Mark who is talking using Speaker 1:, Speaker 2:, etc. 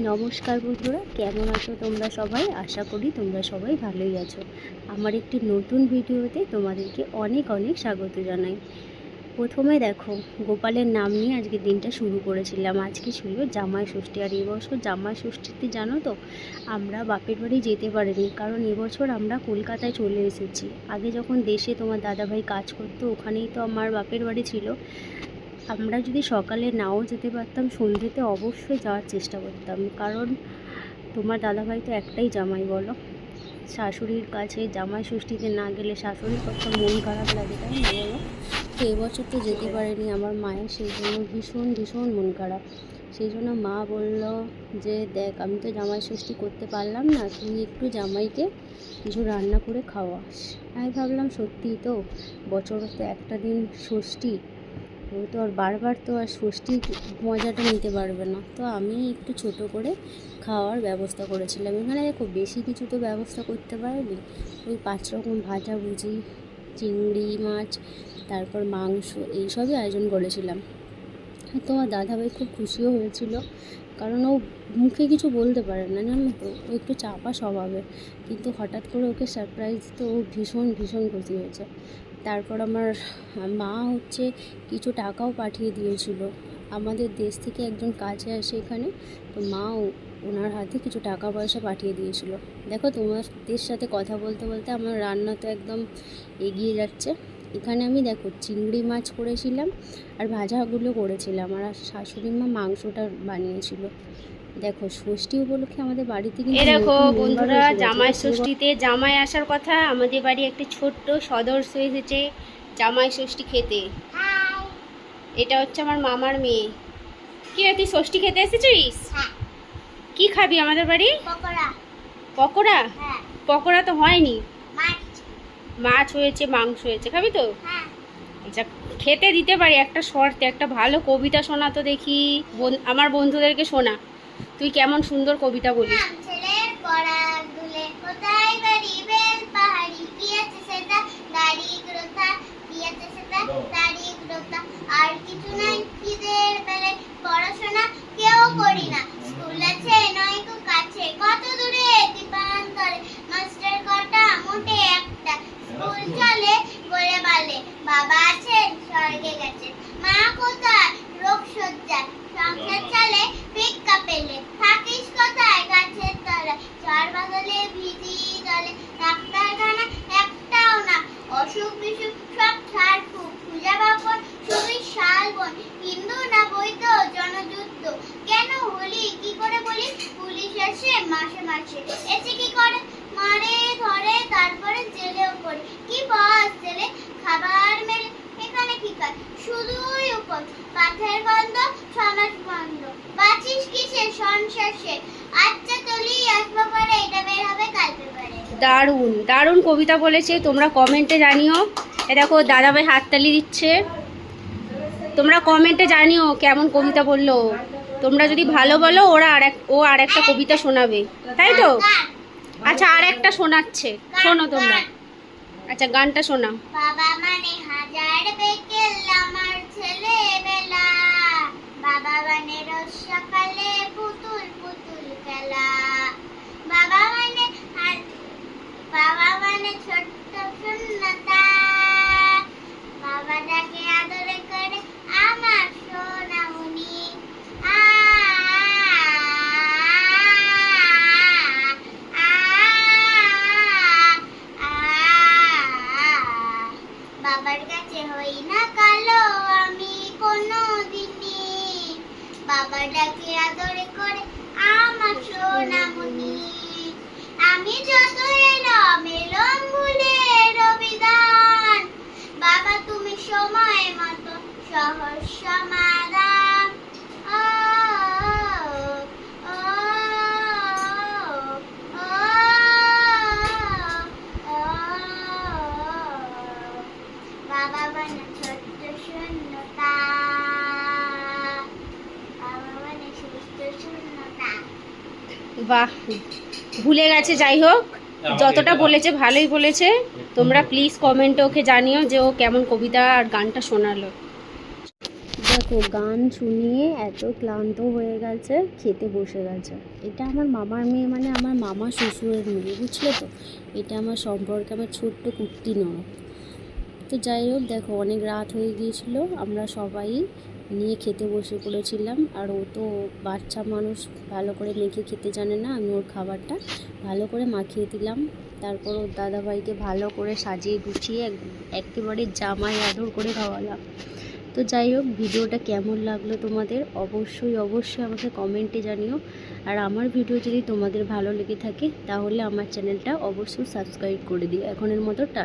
Speaker 1: নমস্কার বন্ধুরা, কেমন আছো তোমরা সবাই? আশা করি তোমরা সবাই ভালোই আছো। আমার একটি নতুন ভিডিওতে তোমাদেরকে অনেক অনেক স্বাগত জানাই। প্রথমে দেখো, গোপালের নাম নিয়ে আজকে দিনটা শুরু করেছিলাম। আজকে ছিল জামাই ষষ্ঠী। আর এবছর জামাই ষষ্ঠীতে জানো তো, আমরা বাপের বাড়ি যেতে পারিনি। কারণ এবছর আমরা কলকাতায় চলে এসেছি। আগে যখন দেশে তোমার দাদাভাই কাজ করতো, ওখানেই তো আমার বাপের বাড়ি ছিল। আমরা যদি সকালে নাও যেতে পারতাম, সন্ধ্যেতে অবশ্যই যাওয়ার চেষ্টা করতাম। কারণ তোমার দাদাভাই তো একটাই জামাই, বলো? শাশুড়ির কাছে জামাই ষষ্ঠীতে না গেলে শাশুড়ির কত মন খারাপ লাগে, তাই না, বলো? তো এবছর তো যেতে পারেনি আমার মায়ের, সেই জন্য ভীষণ ভীষণ মন খারাপ। সেই জন্য মা বলল যে, দেখ, আমি তো জামাই ষষ্ঠী করতে পারলাম না, তুই একটু জামাইকে কিছু রান্না করে খাওয়াস। আমি ভাবলাম, সত্যিই তো, বছরে তো একটা দিন ষষ্ঠী ও তো আর বারবার তো আর ষষ্ঠীর মজাটা নিতে পারবে না। তো আমি একটু ছোট করে খাওয়ার ব্যবস্থা করেছিলাম। এখানে দেখো বেশি কিছু তো ব্যবস্থা করতে পারিনি। ওই পাঁচ রকম ভাজা ভুজি, চিংড়ি মাছ, তারপর মাংস এইসবই আয়োজন করেছিলাম। আর তোমার দাদাভাই খুব খুশিও হয়েছিল। কারণ ও মুখে কিছু বলতে পারে না, জানো তো? ও একটু চাপা স্বভাবের। কিন্তু হঠাৎ করে ওকে সারপ্রাইজ তো ও ভীষণ ভীষণ খুশি হয়েছে। তারপর আমার মা হচ্ছে কিছু টাকাও পাঠিয়ে দিয়েছিল। আমাদের দেশ থেকে একজন কাজে আসে এখানে, তো মা ওনার হাতে কিছু টাকা পয়সা পাঠিয়ে দিয়েছিল। দেখো তোমাদের সাথে কথা বলতে বলতে আমার রান্না তো একদম এগিয়ে যাচ্ছে। এখানে আমি দেখো চিংড়ি মাছ করেছিলাম আর ভাজাগুলো করেছিলাম। আর শাশুড়ি মা মাংসটা বানিয়েছিল। দেখো ষষ্ঠী উপলক্ষে আমাদের বাড়িতে কিন্তু
Speaker 2: এ দেখো
Speaker 1: নতুন
Speaker 2: বন্ধুরা জামাই ষষ্ঠীতে জামাই আসার কথা আমাদের বাড়ি একটা ছোট্ট সদস্য এসেছে জামাই ষষ্ঠী খেতে। এটা হচ্ছে আমার মামার মেয়ে। কি রে তুই ষষ্ঠী খেতে এসেছিস? কি খাবি আমাদের বাড়ি?
Speaker 3: পকোড়া।
Speaker 2: পকোড়া?
Speaker 3: হ্যাঁ।
Speaker 2: তো হয়নি।
Speaker 3: মাছ
Speaker 2: মাছ হয়েছে মাংস হয়েছে খাবি তো?
Speaker 3: হ্যাঁ।
Speaker 2: আচ্ছা খেতে দিতে পারি একটা শর্তে একটা ভালো কবিতা শোনা তো দেখি। বন- আমার বন্ধুদেরকে শোনা। তুই কেমন সুন্দর কবিতা বলিস।
Speaker 3: নাম কি পড়া দুলে কোথায় বাড়ি বেল পাহাড়ি কি আছে সেটা দাড়ি গ্রথা কি আছে সেটা দাড়ি গ্রথা আর কিছু নাই খিদের বেলে পড়াশোনা কেউ করি না স্কুল আছে নয় কো কাছে কত দূরে দীপান্তরে মাস্টার কটা মোটে একটা স্কুল চলে বলে বলে বাবা আছেন স্বর্গে গেছেন মা কোথায় রোগ সজ্জা সংসার চলে ভিক্ষা পেলে থাকিস কোথায় গাছের তলায় ঝড় বাদলে ভিজি জলে ডাক্তারখানা একটাও না অসুখ বিসুখ সব ছাড় ফুক পূজা বাপন ছবি শালবন হিন্দু না বৈধ জনযুদ্ধ কেন হলি কি করে বলি পুলিশ আসে মাসে মাসে এসে কি করে? মারে ধরে, তারপরে জেলেও পড়ে। কি বস জেলে খাবার মেলে। এখানে কি কাজ? শুধুই উপর পাথের বন্ধ সমাজ বন্ধ বাঁচিস কিসে? সংসার সে। আচ্ছা তলি আসব পরে এটা বের হবে কাল পেপারে।
Speaker 2: দারুণ দারুণ কবিতা বলেছে। তোমরা কমেন্টে জানিও। এ দেখো, দাদাভাই হাততালি দিচ্ছে। তোমরা কমেন্টে জানিও কেমন কবিতা বলল। তোমরা যদি ভালো বলো, ওরা আর এক ও আর একটা কবিতা শোনাবে। তাই তো? আচ্ছা আর একটা শোনাচ্ছে। শোনো তোমরা। আচ্ছা গানটা শোনাও।
Speaker 3: বাবা মানে হাজার বেকেল আমার ছেলেবেলা বাবা ডাকে আদরে করে আমার সোনামণি। আমি যত এলাম এলাম ভুলে রবিদান। বাবা, তুমি সময় মতো সহজ সমাধান ও, ও, ও, ও, ও। বাবা মানে ছোট্ট শূন্যতা বাবা মানে সুস্থ শূন্যতা
Speaker 2: বাহ ভুলে গেছে যাই হোক। যতটা বলেছে ভালোই বলেছে। তোমরা প্লিজ কমেন্টে ওকে জানিও যে ও কেমন কবিতা আর গানটা শোনালো।
Speaker 1: দেখো গান শুনিয়ে এত ক্লান্ত হয়ে গেছে খেতে বসে গেছে। এটা আমার মামার মেয়ে মানে আমার মামা শ্বশুরের মেয়ে বুঝলে তো? এটা আমার সম্পর্কে আমার ছোট্ট কুর্তি নয় তো যাই হোক দেখো অনেক রাত হয়ে গিয়েছিল আমরা সবাই নিয়ে খেতে বসে পড়েছিলাম। আর ও তো বাচ্চা মানুষ, ভালো করে মেখে খেতে জানে না। আমি ওর খাবারটা ভালো করে মাখিয়ে দিলাম। তারপর ওর দাদাভাইকে ভালো করে সাজিয়ে গুছিয়ে এক- একেবারে জামাই আদর করে খাওয়ালাম। তো যাই হোক, ভিডিওটা কেমন লাগল তোমাদের? অবশ্যই অবশ্যই আমাকে কমেন্টে জানিও। আর আমার ভিডিও যদি তোমাদের ভালো লেগে থাকে, তাহলে আমার চ্যানেলটা অবশ্যই সাবস্ক্রাইব করে দিও। এখনের মতো টাটা